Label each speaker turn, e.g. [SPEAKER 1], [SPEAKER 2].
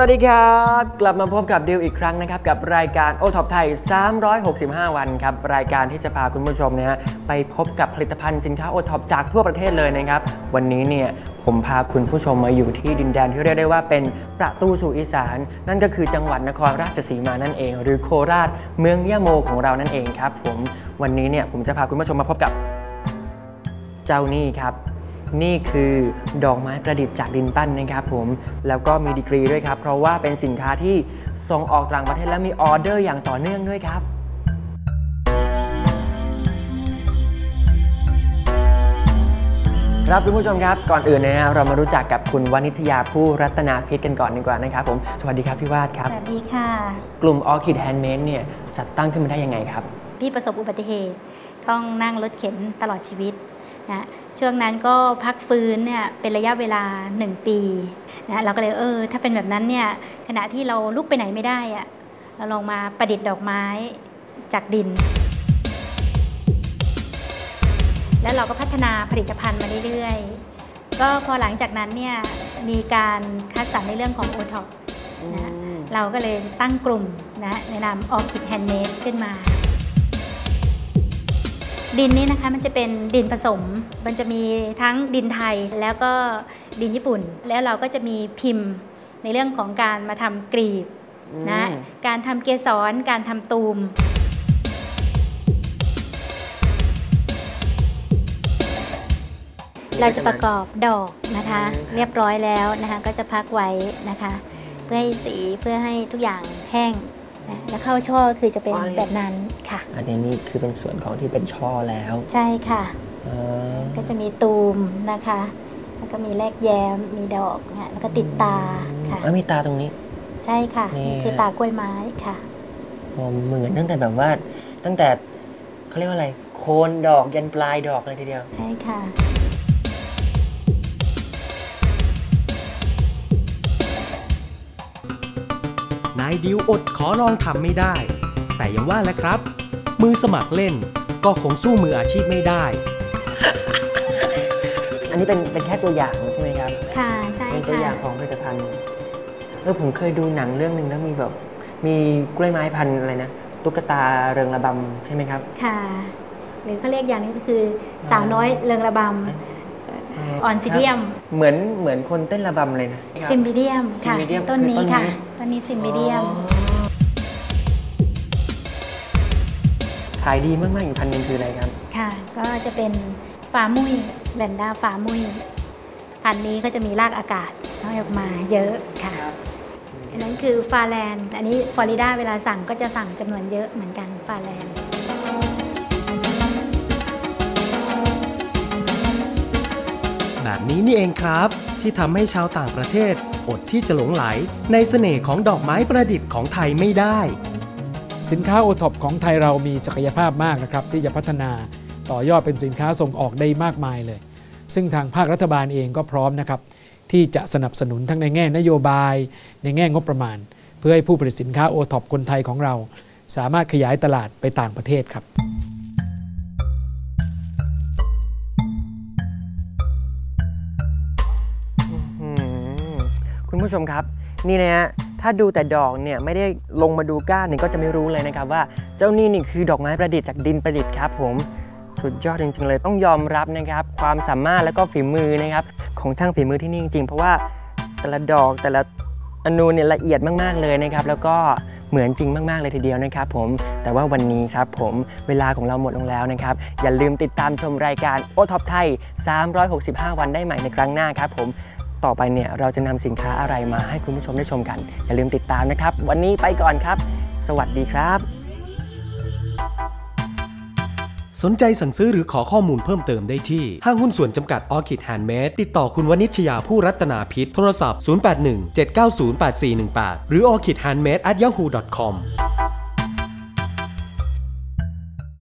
[SPEAKER 1] วัสดีครับ กลับมาพบกับดิวอีกครั้งนะครับ กับรายการโอท็อปไทย 365 วันครับ รายการที่จะพาคุณผู้ชมเนี่ยไปพบกับผลิตภัณฑ์สินค้าโอท็อปจากทั่วประเทศเลยนะครับ วันนี้เนี่ยผมพาคุณผู้ชมมาอยู่ที่ดินแดนที่เรียกได้ว่าเป็นประตูสู่อีสาน นั่นก็คือจังหวัดนครราชสีมานั่นเอง หรือโคราชเมืองยะโมของเรานั่นเองครับ ผมวันนี้เนี่ยผมจะพาคุณผู้ชมมาพบกับเจ้านี่ครับ นี่คือดอกไม้ประดิษฐ์จากดินปั้นนะครับผม แล้วก็มีดีกรีด้วยครับ เพราะว่าเป็นสินค้าที่ส่งออกต่างประเทศและมีออเดอร์อย่างต่อเนื่องด้วยครับครับคุณผู้ชมครับก่อนอื่นนะฮะเรามารู้จักกับคุณวณิชยาผู้รัตนาพิษกันก่อนดีกว่านะครับผมสวัสดีครับพี่วาดครับ
[SPEAKER 2] สวัสดีค่ะ
[SPEAKER 1] กลุ่มออคิดแฮนด์เมดเนี่ยจัดตั้งขึ้นมาได้ยังไงครับ
[SPEAKER 2] พี่ประสบอุบัติเหตุ ต้องนั่งรถเข็นตลอดชีวิต นะช่วงนั้นก็พักฟื้นเนี่ยเป็นระยะเวลา 1 ปีนะเราก็เลยเออ ถ้าเป็นแบบนั้นเนี่ยขณะที่เราลุกไปไหนไม่ได้อะเราลองมาประดิษฐ์ดอกไม้จากดิน แล้วเราก็พัฒนาผลิตภัณฑ์มาเรื่อยๆ ก็พอหลังจากนั้นเนี่ยมีการคัดสรรในเรื่องของโอท็อปนะเราก็เลยตั้งกลุ่มนะในนามออคิดแฮนด์เมดขึ้นมา ดินนี้นะคะมันจะเป็นดินผสม มันจะมีทั้งดินไทยแล้วก็ดินญี่ปุ่น แล้วเราก็จะมีพิมพ์ในเรื่องของการมาทำกรีบนะ
[SPEAKER 1] อืม
[SPEAKER 2] การทำเกสรการทำตูมเราจะประกอบดอกนะคะ
[SPEAKER 1] อืม
[SPEAKER 2] เรียบร้อยแล้วนะคะ ก็จะพักไว้นะคะ เพื่อให้สีเพื่อให้ทุกอย่างแห้งนะ แล้วเข้าช่อคือจะเป็นแบบนั้นค่ะ
[SPEAKER 1] อันนี้นี่คือเป็นส่วนของที่เป็นช่อแล้ว
[SPEAKER 2] ใช่ค่ะ
[SPEAKER 1] เออ
[SPEAKER 2] ก็จะมีตูมนะคะ แล้วก็มีแลกแย้ม มีดอกนะแล้วก็ติดตาค่ะ
[SPEAKER 1] แล้วมีตาตรงนี้
[SPEAKER 2] ใช่ค่ะ
[SPEAKER 1] นี่
[SPEAKER 2] นี่คือตากล้วยไม้ค่ะ
[SPEAKER 1] โอ้เหมือนตั้งแต่แบบว่าตั้งแต่เขาเรียกว่าอะไร โคนดอกยันปลายดอกเลยทีเดียว
[SPEAKER 2] ใช่ค่ะ
[SPEAKER 3] นายดิวอดขอลองทำไม่ได้ แต่ยังว่าแหละครับ มือสมัครเล่นก็คงสู้มืออาชีพไม่ได้
[SPEAKER 1] อันนี้เป็นเป็นแค่ตัวอย่างใช่ไหมครับ
[SPEAKER 2] ค่ะ ใช่
[SPEAKER 1] เป็นตัว
[SPEAKER 2] ค่ะ
[SPEAKER 1] อย่างของผลิตภัณฑ์เออผมเคยดูหนังเรื่องหนึ่งแล้วมีแบบ มีกล้วยไม้พันธุ์อะไรนะตุ๊กตาเริงระบำใช่ไหมครับ
[SPEAKER 2] ค่ะ หรือเขาเรียกอย่างนี้ก็คือ สาวน้อยเริงระบำ ออนซิเดียม
[SPEAKER 1] เหมือนเหมือนคนเต้นระบำเลยนะ
[SPEAKER 2] ซิมบิเดียมค่ะ
[SPEAKER 1] Cymbidium
[SPEAKER 2] ต้นนี้
[SPEAKER 1] คือต้นนี้
[SPEAKER 2] ค่ะ ต้นนี้ซิมบิเดียม
[SPEAKER 1] ขายดีมาก ๆอีกพันธุ์หนึ่งคืออะไรครับ
[SPEAKER 2] ค่ะ ก็จะเป็นฟามุยแวนด้าฟามุยพันธุ์นี้ก็จะมีรากอากาศน้อยออกมาเยอะค่ะ อันนั้นคือฟาแลนด์ อันนี้ฟลอริดาเวลาสั่งก็จะสั่งจำนวนเยอะเหมือนกันฟาแลนด์
[SPEAKER 3] แบบนี้นี่เองครับ ที่ทำให้ชาวต่างประเทศ อดที่จะหลงไหล ในเสน่ห์ของดอกไม้ประดิษฐ์ของไทยไม่ได้
[SPEAKER 4] สินค้าโอท็อปของไทยเรามีศักยภาพมากนะครับ ที่จะพัฒนาต่อยอดเป็นสินค้าส่งออกได้มากมายเลย ซึ่งทางภาครัฐบาลเองก็พร้อมนะครับ ที่จะสนับสนุนทั้งในแง่นโยบาย ในแง่งบประมาณ เพื่อให้ผู้ผลิตสินค้าโอท็อปคนไทยของเรา สามารถขยายตลาดไปต่างประเทศครับ
[SPEAKER 1] คุณผู้ชมครับ นี่นะฮะถ้าดูแต่ดอกเนี่ยไม่ได้ลงมาดูก้านเนี่ยก็จะไม่รู้เลยนะครับว่าเจ้านี่นี่คือดอกไม้ประดิษฐ์จากดินประดิษฐ์ครับ ผมสุดยอดจริงๆเลยต้องยอมรับนะครับ ความสามารถแล้วก็ฝีมือนะครับ ของช่างฝีมือที่นี่จริงๆ เพราะว่าแต่ละดอกแต่ละอนูเนี่ยละเอียดมากๆเลยนะครับ แล้วก็เหมือนจริงมาก ๆ เลยทีเดียวนะครับผมแต่ว่าวันนี้ครับผมเวลาของเราหมดลงแล้วนะครับ อย่าลืมติดตามชมรายการโอท็อปไทย 365 วันได้ใหม่ในครั้งหน้าครับผม ต่อไปเนี่ยเราจะนำสินค้าอะไรมาให้คุณผู้ชมได้ชมกัน อย่าลืมติดตามนะครับ วันนี้ไปก่อนครับ สวัสดีครับ
[SPEAKER 3] สนใจสั่งซื้อหรือขอข้อมูลเพิ่มเติมได้ที่ ห้างหุ้นส่วนจำกัดออคิดแฮนด์เมดติดต่อคุณวณิชยาผู้รัตนาพิษโทรศัพท์ 081 790 8418 หรือ orchidhandmade at yahoo.com